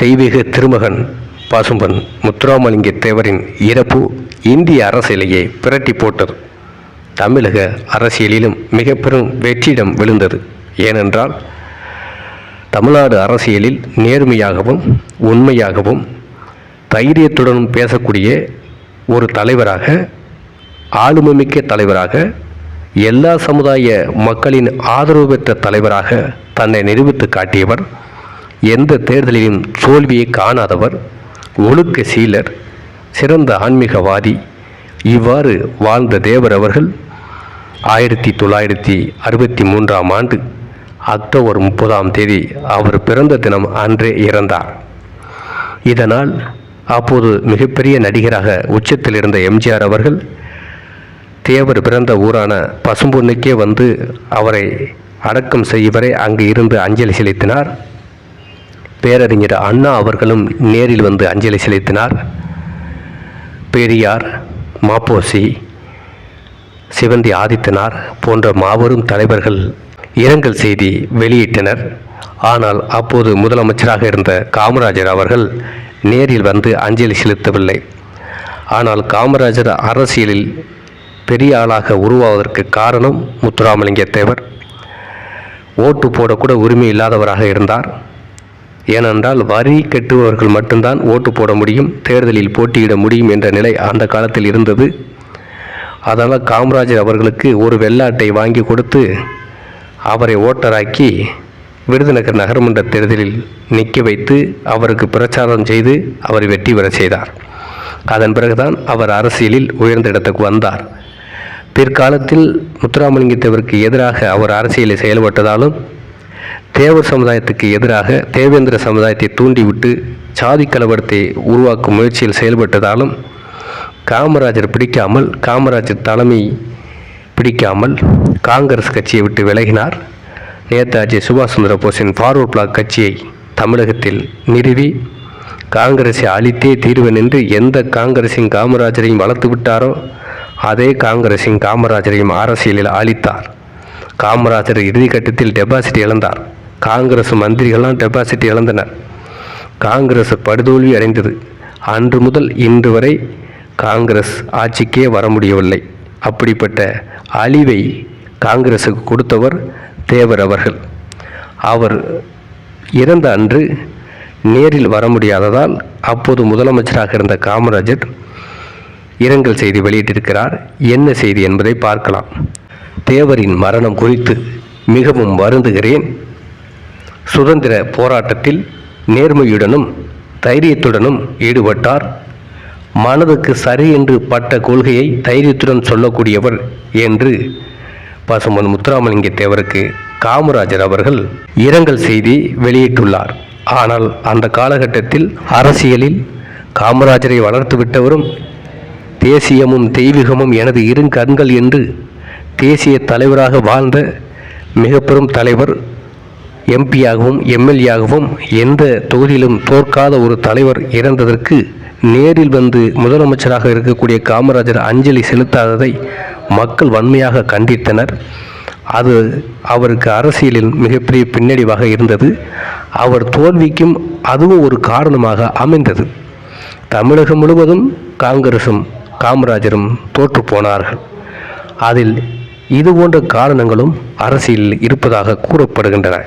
தெய்வீக திருமகன் பாசும்பன் முத்துராமலிங்க தேவரின் இறப்பு இந்திய அரசியலையே பிரட்டி போட்டது. தமிழக அரசியலிலும் மிக பெரும் வெற்றிடம் விழுந்தது. ஏனென்றால் தமிழ்நாடு அரசியலில் நேர்மையாகவும் உண்மையாகவும் தைரியத்துடனும் பேசக்கூடிய ஒரு தலைவராக ஆளுமைமிக்க தலைவராக எல்லா சமுதாய மக்களின் ஆதரவு பெற்ற தலைவராக தன்னை நிரூபித்து காட்டியவர் எந்த தேர்தலிலும் தோல்வியை காணாதவர் ஒழுக்க சீலர் சிறந்த ஆன்மீகவாதி இவ்வாறு வாழ்ந்த தேவர் அவர்கள் ஆயிரத்தி தொள்ளாயிரத்தி அறுபத்தி மூன்றாம் ஆண்டு அக்டோபர் முப்பதாம் தேதி அவர் பிறந்த தினம் அன்றே இறந்தார். இதனால் அப்போது மிகப்பெரிய நடிகராக உச்சத்தில் இருந்த எம்ஜிஆர் அவர்கள் தேவர் பிறந்த ஊரான பசும்பொன்னுக்கே வந்து அவரை அடக்கம் செய்வரை அங்கு இருந்து அஞ்சலி செலுத்தினார். பேரறிஞர் அண்ணா அவர்களும் நேரில் வந்து அஞ்சலி செலுத்தினார். பெரியார் மாப்போசி சிவந்தி ஆதித்தனார் போன்ற மாபெரும் தலைவர்கள் இரங்கல் செய்தி வெளியிட்டனர். ஆனால் அப்போது முதலமைச்சராக இருந்த காமராஜர் அவர்கள் நேரில் வந்து அஞ்சலி செலுத்தவில்லை. ஆனால் காமராஜர் அரசியலில் பெரிய ஆளாக உருவாவதற்கு காரணம் முத்துராமலிங்க தேவர் ஓட்டு போடக்கூட உரிமை இல்லாதவராக இருந்தார். ஏனென்றால் வரி கட்டுபவர்கள் மட்டும்தான் ஓட்டு போட முடியும் தேர்தலில் போட்டியிட முடியும் என்ற நிலை அந்த காலத்தில் இருந்தது. அதனால் காமராஜர் அவர்களுக்கு ஒரு வெள்ளாட்டை வாங்கி கொடுத்து அவரை ஓட்டராக்கி விருதுநகர் நகரமன்ற தேர்தலில் நிற்க வைத்து அவருக்கு பிரச்சாரம் செய்து அவரை வெற்றி பெற செய்தார். அதன் பிறகுதான் அவர் அரசியலில் உயர்ந்த இடத்துக்கு வந்தார். பிற்காலத்தில் முத்துராமலிங்கத்தேவருக்கு எதிராக அவர் அரசியலில் செயல்பட்டதாலும் தேவர் சமுதாயத்துக்கு எதிராக தேவேந்திர சமுதாயத்தை தூண்டிவிட்டு சாதி கலவரத்தை உருவாக்கும் முயற்சியில் செயல்பட்டதாலும் காமராஜர் பிடிக்காமல் காமராஜர் தலைமை பிடிக்காமல் காங்கிரஸ் கட்சியை விட்டு விலகினார். நேதாஜி சுபாஷ் சந்திர போஸின் ஃபார்வர்ட் பிளாக் கட்சியை தமிழகத்தில் நிறுவி காங்கிரஸை அழித்தே தீர்வன் என்று எந்த காங்கிரஸின் காமராஜரையும் வளர்த்து விட்டாரோ அதே காங்கிரஸின் காமராஜரையும் அரசியலில் அழித்தார். காமராஜர் இறுதிக்கட்டத்தில் டெபாசிட் இழந்தார். காங்கிரஸ் மந்திரிகள்லாம் டெபாசிட் இழந்தனர். காங்கிரஸ் படுதோல்வி அடைந்தது. அன்று முதல் இன்று வரை காங்கிரஸ் ஆட்சிக்கே வர முடியவில்லை. அப்படிப்பட்ட அழிவை காங்கிரஸுக்கு கொடுத்தவர் தேவர் அவர்கள். அவர் இறந்த அன்று நேரில் வர முடியாததால் அப்போது முதலமைச்சராக இருந்த காமராஜர் இரங்கல் செய்தி வெளியிட்டிருக்கிறார். என்ன செய்தி என்பதை பார்க்கலாம். தேவரின் மரணம் குறித்து மிகவும் வருந்துகிறேன். சுதந்திர போராட்டத்தில் நேர்மையுடனும் தைரியத்துடனும் ஈடுபட்டார். மனதுக்கு சரி என்று பட்ட கொள்கையை தைரியத்துடன் சொல்லக்கூடியவர் என்று பசுமன் முத்துராமலிங்க தேவருக்கு காமராஜர் அவர்கள் இரங்கல் செய்தி வெளியிட்டுள்ளார். ஆனால் அந்த காலகட்டத்தில் அரசியலில் காமராஜரை வளர்த்து விட்டவரும் தேசியமும் தெய்வீகமும் எனது இருங்கண்கள் என்று தேசிய தலைவராக வாழ்ந்த மிக பெரும் தலைவர் எம்பியாகவும் எம்எல்ஏயாகவும் எந்த தொகுதியிலும் தோற்காத ஒரு தலைவர் இறந்ததற்கு நேரில் வந்து முதலமைச்சராக இருக்கக்கூடிய காமராஜர் அஞ்சலி செலுத்தாததை மக்கள் வன்மையாக கண்டித்தனர். அது அவருக்கு அரசியலில் மிகப்பெரிய பின்னடைவாக இருந்தது. அவர் தோல்விக்கும் அதுவும் ஒரு காரணமாக அமைந்தது. தமிழகம் முழுவதும் காங்கிரசும் காமராஜரும் தோற்று போனார்கள். அதில் இது போன்ற காரணங்களும் அரசியலில் இருப்பதாக கூறப்படுகின்றன.